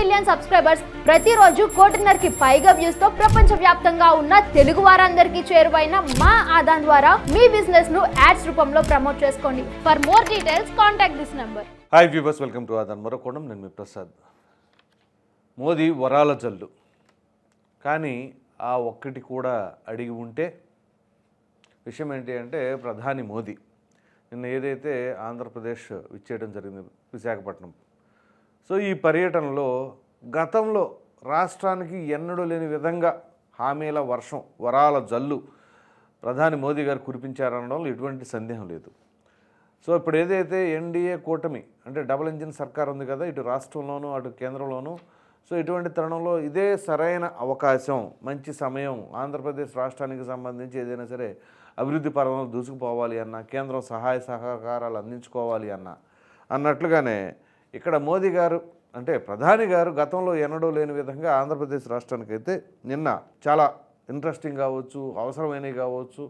Million subscribers ప్రతిరోజు కోటిన్నరకి పైగా వ్యూస్తో ప్రపంచ వ్యాప్తంగా ఉన్న తెలుగు వారందరికీ చేరువైన మా ఆదాన్ ద్వారా మీ బిజినెస్ను యాడ్స్ రూపంలో ప్రమోట్ చేసుకోండి. For more details contact this number hi viewers welcome to Aadhan మరొకోణం నేను మీ ప్రసాద్. మోదీ వరాల జల్లు. కానీ ఆ ఒక్కటి కూడా అడిగి ఉంటే విషయం ఏంటి అంటే ప్రధాని మోదీ. నిన్న ఏదైతే ఆంధ్రప్రదేశ్ విచ్చేయడం జరిగింది విశాఖపట్నం. సో ఈ పర్యటనలో గతంలో రాష్ట్రానికి ఎన్నడూ లేని విధంగా హామీల వర్షం వరాల జల్లు ప్రధాని మోదీ గారు కురిపించారనడంలో ఎటువంటి సందేహం లేదు. సో ఇప్పుడు ఏదైతే ఎన్డీఏ కూటమి అంటే డబుల్ ఇంజిన్ సర్కార్ ఉంది కదా ఇటు రాష్ట్రంలోనూ అటు కేంద్రంలోనూ సో ఇటువంటి తరుణంలో ఇదే సరైన అవకాశం మంచి సమయం ఆంధ్రప్రదేశ్ రాష్ట్రానికి సంబంధించి ఏదైనా సరే అభివృద్ధి పరంలో దూసుకుపోవాలి అన్న కేంద్రం సహాయ సహకారాలు అందించుకోవాలి అన్న అన్నట్లుగానే ఇక్కడ మోదీ గారు అంటే ప్రధాని గారు గతంలో ఎన్నడూ లేని విధంగా ఆంధ్రప్రదేశ్ రాష్ట్రానికి అయితే నిన్న చాలా ఇంట్రెస్టింగ్ కావచ్చు అవసరమైనవి కావచ్చు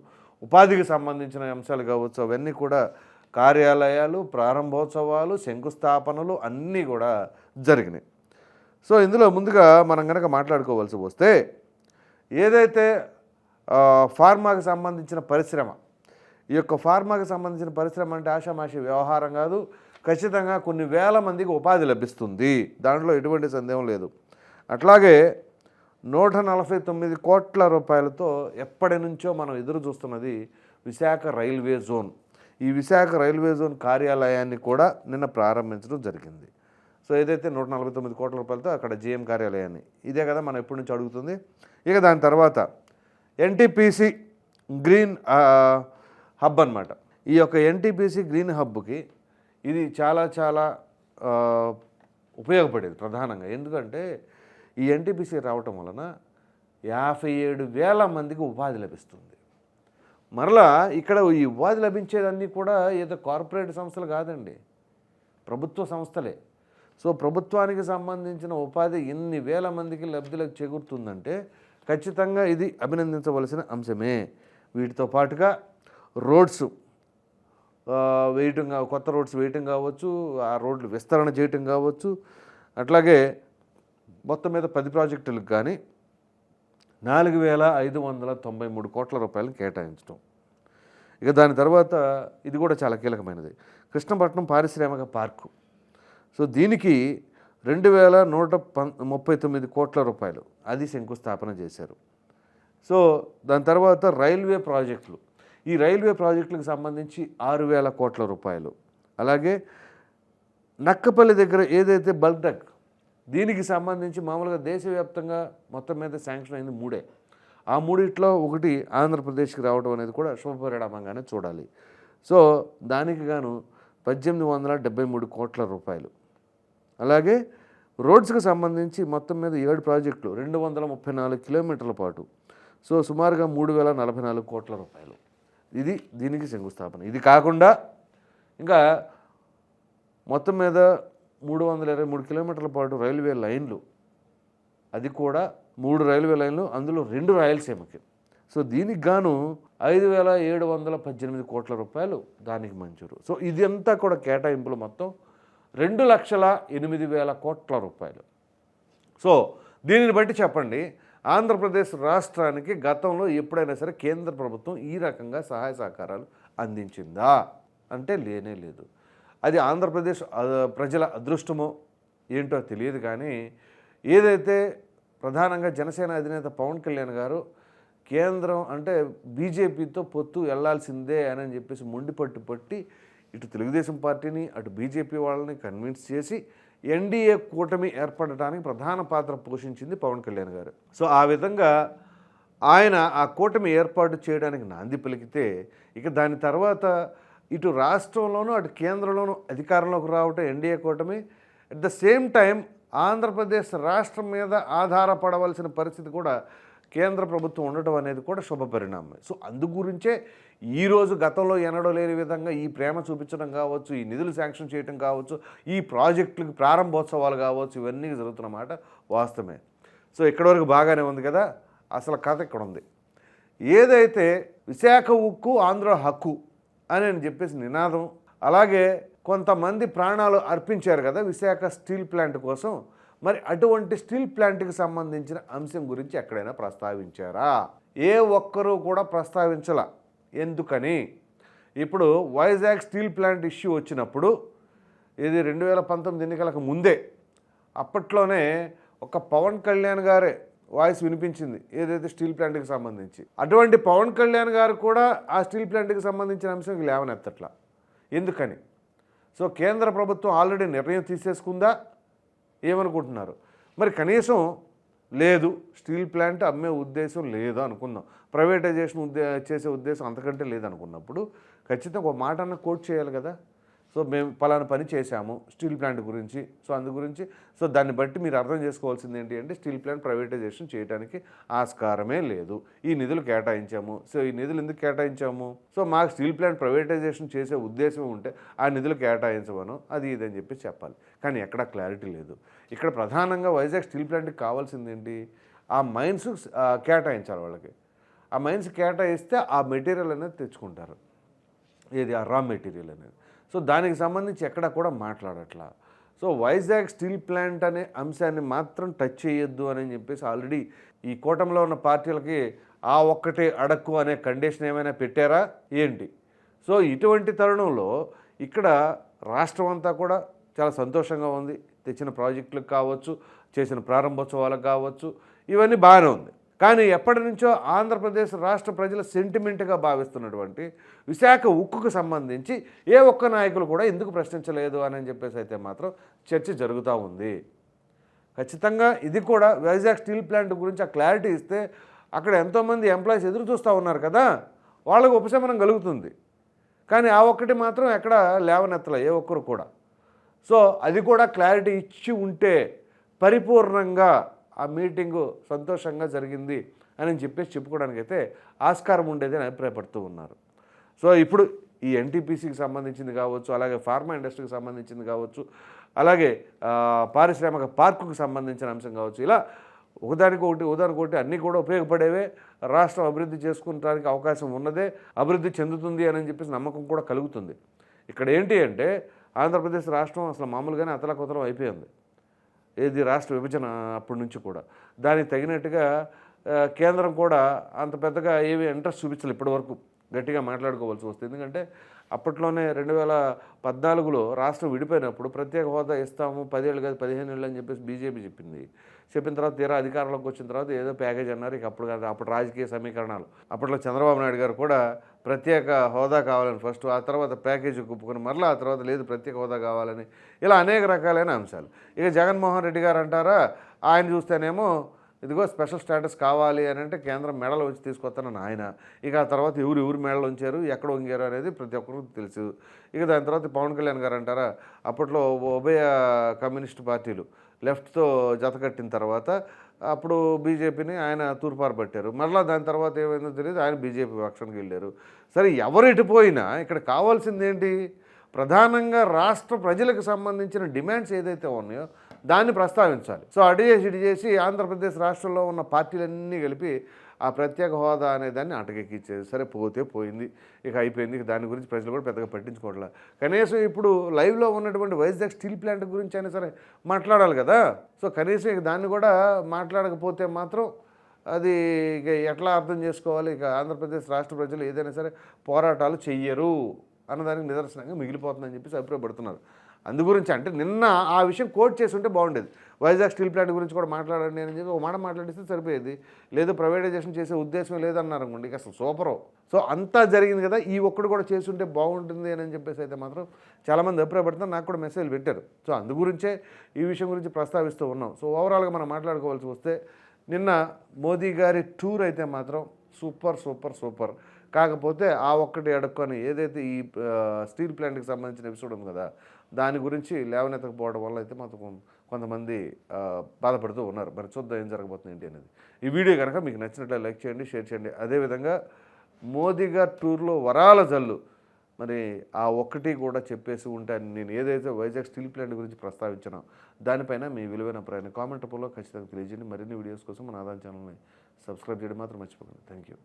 ఉపాధికి సంబంధించిన అంశాలు కావచ్చు అవన్నీ కూడా కార్యాలయాలు ప్రారంభోత్సవాలు శంకుస్థాపనలు అన్నీ కూడా జరిగినాయి. సో ఇందులో ముందుగా మనం కనుక మాట్లాడుకోవాల్సి వస్తే ఏదైతే ఫార్మాకి సంబంధించిన పరిశ్రమ ఈ యొక్క ఫార్మాకి సంబంధించిన పరిశ్రమ అంటే ఆషామాషి వ్యవహారం కాదు ఖచ్చితంగా కొన్ని వేల మందికి ఉపాధి లభిస్తుంది. దాంట్లో ఎటువంటి సందేహం లేదు. అట్లాగే నూట నలభై తొమ్మిది కోట్ల రూపాయలతో ఎప్పటి నుంచో మనం ఎదురు చూస్తున్నది విశాఖ రైల్వే జోన్. ఈ విశాఖ రైల్వే జోన్ కార్యాలయాన్ని కూడా నిన్న ప్రారంభించడం జరిగింది. సో ఏదైతే నూట నలభై తొమ్మిది కోట్ల రూపాయలతో అక్కడ జీఎం కార్యాలయాన్ని ఇదే కదా మనం ఎప్పటి నుంచి అడుగుతుంది? ఇక దాని తర్వాత ఎన్టీపీసీ గ్రీన్ హబ్ అన్నమాట. ఈ యొక్క ఎన్టీపీసీ గ్రీన్ హబ్కి ఇది చాలా చాలా ఉపయోగపడేది ప్రధానంగా. ఎందుకంటే ఈ ఎన్టీపీసీ రావటం వలన యాభై ఏడు వేల మందికి ఉపాధి లభిస్తుంది. మరలా ఇక్కడ ఈ ఉపాధి లభించేదన్నీ కూడా ఏదో కార్పొరేట్ సంస్థలు కాదండి. ప్రభుత్వ సంస్థలే. సో ప్రభుత్వానికి సంబంధించిన ఉపాధి ఎన్ని వేల మందికి లబ్ధిలకు చేకూరుతుందంటే ఖచ్చితంగా ఇది అభినందించవలసిన అంశమే. వీటితో పాటుగా రోడ్స్. వేయటం కా- కొత్త రోడ్స్ వేయటం కావచ్చు ఆ రోడ్లు విస్తరణ చేయటం కావచ్చు. అట్లాగే మొత్తం మీద పది ప్రాజెక్టులకు కానీ నాలుగు వేల ఐదు వందల తొంభై మూడు కోట్ల రూపాయలు కేటాయించడం ఇక దాని తర్వాత ఇది కూడా చాలా కీలకమైనది. కృష్ణపట్నం పారిశ్రామిక పార్కు. సో దీనికి రెండు వేల నూట పం ముప్పై తొమ్మిది కోట్ల రూపాయలు అది శంకుస్థాపన చేశారు. సో దాని తర్వాత రైల్వే ప్రాజెక్టులు. ఈ రైల్వే ప్రాజెక్టులకు సంబంధించి ఆరు వేల కోట్ల రూపాయలు. అలాగే నక్కపల్లి దగ్గర ఏదైతే బల్క్ డక్ దీనికి సంబంధించి మామూలుగా దేశవ్యాప్తంగా మొత్తం మీద శాంక్షన్ అయింది మూడే. ఆ మూడిట్లో ఒకటి ఆంధ్రప్రదేశ్కి రావడం అనేది కూడా శుభపరిణామంగానే చూడాలి. సో దానికి గాను పద్దెనిమిది వందల డెబ్బై మూడు కోట్ల రూపాయలు. అలాగే రోడ్స్కి సంబంధించి మొత్తం మీద ఏడు ప్రాజెక్టులు రెండు వందల ముప్పై నాలుగు కిలోమీటర్ల పాటు. సో సుమారుగా మూడు వేల నలభై నాలుగు కోట్ల రూపాయలు. ఇది దీనికి శంకుస్థాపన. ఇది కాకుండా ఇంకా మొత్తం మీద మూడు వందల ఇరవై మూడు కిలోమీటర్ల పాటు రైల్వే లైన్లు అది కూడా మూడు రైల్వే లైన్లు అందులో రెండు రాయలసీమకి. సో దీనికి గాను ఐదు వేల ఏడు వందల పద్దెనిమిది కోట్ల రూపాయలు దానికి మంజూరు. సో ఇది అంతా కూడా కేటాయింపులు మొత్తం రెండు లక్షల ఎనిమిది వేల కోట్ల రూపాయలు. సో దీనిని బట్టి చెప్పండి ఆంధ్రప్రదేశ్ రాష్ట్రానికి గతంలో ఎప్పుడైనా సరే కేంద్ర ప్రభుత్వం ఈ రకంగా సహాయ సహకారాలు అందించిందా? అంటే లేనే లేదు. అది ఆంధ్రప్రదేశ్ ప్రజల అదృష్టమో ఏంటో తెలియదు కానీ ఏదైతే ప్రధానంగా జనసేన అధినేత పవన్ కళ్యాణ్ గారు కేంద్రం అంటే బీజేపీతో పొత్తు వెళ్ళాల్సిందే అని చెప్పేసి మొండిపట్టు పట్టి ఇటు తెలుగుదేశం పార్టీని అటు బీజేపీ వాళ్ళని కన్విన్స్ చేసి ఎన్డీఏ కూటమి ఏర్పడటానికి ప్రధాన పాత్ర పోషించింది పవన్ కళ్యాణ్ గారు. సో ఆ విధంగా ఆయన ఆ కూటమి ఏర్పాటు చేయడానికి నాంది పలికితే ఇక దాని తర్వాత ఇటు రాష్ట్రంలోనూ అటు కేంద్రంలోనూ అధికారంలోకి రావటం ఎన్డీఏ కూటమి. At the same time Andhra Pradesh రాష్ట్రం మీద ఆధారపడవలసిన పరిస్థితి కూడా కేంద్ర ప్రభుత్వం ఉండటం అనేది కూడా శుభ పరిణామం సో అందు గురించే ఈరోజు గతంలో ఎన్నడో లేని విధంగా ఈ ప్రేమ చూపించడం కావచ్చు ఈ నిధులు శాంక్షన్ చేయడం కావచ్చు ఈ ప్రాజెక్టులకు ప్రారంభోత్సవాలు కావచ్చు ఇవన్నీ జరుగుతున్నమాట వాస్తవమే. సో ఇక్కడి వరకు బాగానే ఉంది కదా? అసలు కథ ఇక్కడ ఉంది. ఏదైతే విశాఖ ఉక్కు ఆంధ్ర హక్కు అని అని చెప్పేసి నినాదం అలాగే కొంతమంది ప్రాణాలు అర్పించారు కదా విశాఖ స్టీల్ ప్లాంట్ కోసం మరి అటువంటి స్టీల్ ప్లాంట్కి సంబంధించిన అంశం గురించి ఎక్కడైనా ప్రస్తావించారా? ఏ ఒక్కరూ కూడా ప్రస్తావించలా. ఎందుకని? ఇప్పుడు వైజాగ్ స్టీల్ ప్లాంట్ ఇష్యూ వచ్చినప్పుడు ఇది రెండు వేల పంతొమ్మిది ఎన్నికలకు ముందే అప్పట్లోనే ఒక పవన్ కళ్యాణ్ గారే వాయిస్ వినిపించింది ఏదైతే స్టీల్ ప్లాంట్కి సంబంధించి. అటువంటి పవన్ కళ్యాణ్ గారు కూడా ఆ స్టీల్ ప్లాంట్కి సంబంధించిన అంశం లేవనెత్తట్లా. ఎందుకని? సో కేంద్ర ప్రభుత్వం ఆల్రెడీ నిర్ణయం తీసేసుకుందా? ఏమనుకుంటున్నారు? మరి కనీసం లేదు స్టీల్ ప్లాంట్ అమ్మే ఉద్దేశం లేదు అనుకుందాం. ప్రైవేటైజేషన్ ఉద్దే చేసే ఉద్దేశం అంతకంటే లేదనుకున్నప్పుడు ఖచ్చితంగా ఒక మాట అన్న కోట్ చేయాలి కదా? సో మేము పలానా పని చేశాము స్టీల్ ప్లాంట్ గురించి. సో అందు గురించి సో దాన్ని బట్టి మీరు అర్థం చేసుకోవాల్సింది ఏంటి అంటే స్టీల్ ప్లాంట్ ప్రైవేటైజేషన్ చేయడానికి ఆస్కారమే లేదు. ఈ నిధులు కేటాయించాము. సో ఈ నిధులు ఎందుకు కేటాయించాము? సో మాకు స్టీల్ ప్లాంట్ ప్రైవేటైజేషన్ చేసే ఉద్దేశం ఉంటే ఆ నిధులు కేటాయించమను అది ఇదని చెప్పి చెప్పాలి. కానీ ఎక్కడా క్లారిటీ లేదు. ఇక్కడ ప్రధానంగా వైజాగ్ స్టీల్ ప్లాంట్కి కావాల్సింది ఏంటి? ఆ మైన్స్ కేటాయించాలి వాళ్ళకి. ఆ మైన్స్ కేటాయిస్తే ఆ మెటీరియల్ అనేది తెచ్చుకుంటారు. ఏది? ఆ రా మెటీరియల్ అనేది. సో దానికి సంబంధించి ఎక్కడ కూడా మాట్లాడట్లా. సో వైజాగ్ స్టీల్ ప్లాంట్ అనే అంశాన్ని మాత్రం టచ్ చేయొద్దు అని చెప్పేసి ఆల్రెడీ ఈ కూటమిలో ఉన్న పార్టీలకి ఆ ఒక్కటే అడక్కు అనే కండిషన్ ఏమైనా పెట్టారా? ఏంటి? సో ఇటువంటి తరుణంలో ఇక్కడ రాష్ట్రం అంతా కూడా చాలా సంతోషంగా ఉంది. తెచ్చిన ప్రాజెక్టులకు కావచ్చు చేసిన ప్రారంభోత్సవాలకు కావచ్చు ఇవన్నీ బాగానే ఉంది. కానీ ఎప్పటి నుంచో ఆంధ్రప్రదేశ్ రాష్ట్ర ప్రజల సెంటిమెంట్గా భావిస్తున్నటువంటి విశాఖ ఉక్కుకు సంబంధించి ఏ ఒక్క నాయకులు కూడా ఎందుకు ప్రశ్నించలేదు అని చెప్పేసి అయితే మాత్రం చర్చ జరుగుతూ ఉంది. ఖచ్చితంగా ఇది కూడా వైజాగ్ స్టీల్ ప్లాంట్ గురించి ఆ క్లారిటీ ఇస్తే అక్కడ ఎంతోమంది ఎంప్లాయీస్ ఎదురు చూస్తూ ఉన్నారు కదా వాళ్ళకు ఉపశమనం కలుగుతుంది. కానీ ఆ ఒక్కటి మాత్రం ఎక్కడ లేవనెత్తలే ఏ ఒక్కరు కూడా. సో అది కూడా క్లారిటీ ఇచ్చి ఉంటే పరిపూర్ణంగా ఆ మీటింగు సంతోషంగా జరిగింది అని చెప్పేసి చెప్పుకోవడానికైతే ఆస్కారం ఉండేది అని అభిప్రాయపడుతూ ఉన్నారు. సో ఇప్పుడు ఈ ఎన్టీపీసీకి సంబంధించింది కావచ్చు అలాగే ఫార్మా ఇండస్ట్రీకి సంబంధించింది కావచ్చు అలాగే పారిశ్రామిక పార్కుకు సంబంధించిన అంశం కావచ్చు ఇలా ఒకదానికి ఒకటి ఒకదానికి ఒకటి అన్నీ కూడా ఉపయోగపడేవే. రాష్ట్రం అభివృద్ధి చేసుకుంటానికి అవకాశం ఉన్నదే అభివృద్ధి చెందుతుంది అని చెప్పేసి నమ్మకం కూడా కలుగుతుంది. ఇక్కడ ఏంటి అంటే ఆంధ్రప్రదేశ్ రాష్ట్రం అసలు మామూలుగానే అతలకొతలం అయిపోయింది. ఏది రాష్ట్ర విభజన అప్పటి నుంచి కూడా. దానికి తగినట్టుగా కేంద్రం కూడా అంత పెద్దగా ఏవి ఇంట్రెస్ట్ చూపించలేదు ఇప్పటివరకు గట్టిగా మాట్లాడుకోవాల్సి వస్తుంది. ఎందుకంటే అప్పట్లోనే రెండు వేల పద్నాలుగులో రాష్ట్రం విడిపోయినప్పుడు ప్రత్యేక హోదా ఇస్తాము పదేళ్ళు కాదు పదిహేను ఏళ్ళు అని చెప్పేసి బీజేపీ చెప్పింది. చెప్పిన తర్వాత తీరా అధికారంలోకి వచ్చిన తర్వాత ఏదో ప్యాకేజ్ అన్నారు. ఇక అప్పుడు కాదు అప్పుడు రాజకీయ సమీకరణాలు. అప్పట్లో చంద్రబాబు నాయుడు గారు కూడా ప్రత్యేక హోదా కావాలని ఫస్ట్ ఆ తర్వాత ప్యాకేజీ ఒప్పుకొని మరలా ఆ తర్వాత లేదు ప్రత్యేక హోదా కావాలని. ఇలా అనేక రకాలైన అంశాలు. ఇక జగన్మోహన్ రెడ్డి గారు అంటారా ఆయన చూస్తేనేమో ఇదిగో స్పెషల్ స్టేటస్ కావాలి అని అంటే కేంద్రం మెడలు వచ్చి తీసుకొస్తానని ఆయన ఇక ఆ తర్వాత ఎవరు ఎవరు మెడలు ఉంచారు ఎక్కడ వంగారు అనేది ప్రతి ఒక్కరికి తెలుసు. ఇక దాని తర్వాత పవన్ కళ్యాణ్ గారు అంటారా అప్పట్లో ఉభయ కమ్యూనిస్ట్ పార్టీలు లెఫ్ట్తో జతకట్టిన తర్వాత అప్పుడు బీజేపీని ఆయన తూర్పారు పట్టారు. మరలా దాని తర్వాత ఏమైందో తెలియదు ఆయన బీజేపీ పక్షానికి వెళ్ళారు. సరే ఎవరు ఎటుపోయినా ఇక్కడ కావాల్సింది ఏంటి ప్రధానంగా రాష్ట్ర ప్రజలకు సంబంధించిన డిమాండ్స్ ఏదైతే ఉన్నాయో దాన్ని ప్రస్తావించాలి. సో అటు చేసి ఇటు చేసి ఆంధ్రప్రదేశ్ రాష్ట్రంలో ఉన్న పార్టీలన్నీ కలిపి ఆ ప్రత్యేక హోదా అనే దాన్ని అటకెక్కిచ్చేది. సరే పోతే పోయింది. ఇక అయిపోయింది. ఇక దాని గురించి ప్రజలు కూడా పెద్దగా పట్టించుకోవట్లే. కనీసం ఇప్పుడు లైవ్లో ఉన్నటువంటి వైజాగ్ స్టీల్ ప్లాంట్ గురించి అయినా సరే మాట్లాడాలి కదా. సో కనీసం ఇక దాన్ని కూడా మాట్లాడకపోతే మాత్రం అది ఇక ఎట్లా అర్థం చేసుకోవాలి? ఇక ఆంధ్రప్రదేశ్ రాష్ట్ర ప్రజలు ఏదైనా సరే పోరాటాలు చెయ్యరు. అన్నదానికి నిదర్శనంగా మిగిలిపోతుందని చెప్పేసి అభిప్రాయపడుతున్నారు. అందు గురించి అంటే నిన్న ఆ విషయం కోట్ చేసి ఉంటే బాగుండేది. వైజాగ్ స్టీల్ ప్లాంట్ గురించి కూడా మాట్లాడండి అని చెప్పి ఒక మాట మాట్లాడిస్తే సరిపోయేది. లేదు ప్రైవేటైజేషన్ చేసే ఉద్దేశం లేదన్నారు అనుకోండి ఇక అసలు సూపరు. సో అంతా జరిగింది కదా ఈ ఒక్కడు కూడా చేసి ఉంటే బాగుంటుంది అని చెప్పేసి అయితే మాత్రం చాలామంది అభిప్రాయపడుతున్నారు. నాకు కూడా మెసేజ్ పెట్టారు. సో అందు గురించే ఈ విషయం గురించి ప్రస్తావిస్తూ ఉన్నాం. సో ఓవరాల్గా మనం మాట్లాడుకోవాల్సి వస్తే నిన్న మోదీ గారి టూర్ అయితే మాత్రం సూపర్ సూపర్ సూపర్. కాకపోతే ఆ ఒక్కటి అడుక్కొని ఏదైతే ఈ స్టీల్ ప్లాంట్కి సంబంధించిన ఎపిసోడ్ ఉంది కదా దాని గురించి లేవనెత్తకపోవడం వల్ల అయితే మాత్రం కొంతమంది బాధపడుతూ ఉన్నారు. మరి చూద్దాం ఏం జరగబోతుంది ఏంటి అనేది. ఈ వీడియో కనుక మీకు నచ్చినట్లయితే లైక్ చేయండి షేర్ చేయండి. అదేవిధంగా మోదీ గారి టూర్లో వరాల జల్లు. మరి ఆ ఒక్కటి కూడా చెప్పేసి ఉంటే నేను ఏదైతే వైజాగ్ స్టీల్ ప్లాంట్ గురించి ప్రస్తావించానో దానిపైన మీ విలువైన ప్రయాణం కామెంట్ రూపంలో ఖచ్చితంగా తెలియజేయండి. మరిన్ని వీడియోస్ కోసం మన ఆదాయం ఛానల్ని సబ్స్క్రైబ్ చేయడం మాత్రం మర్చిపోకండి. Thank you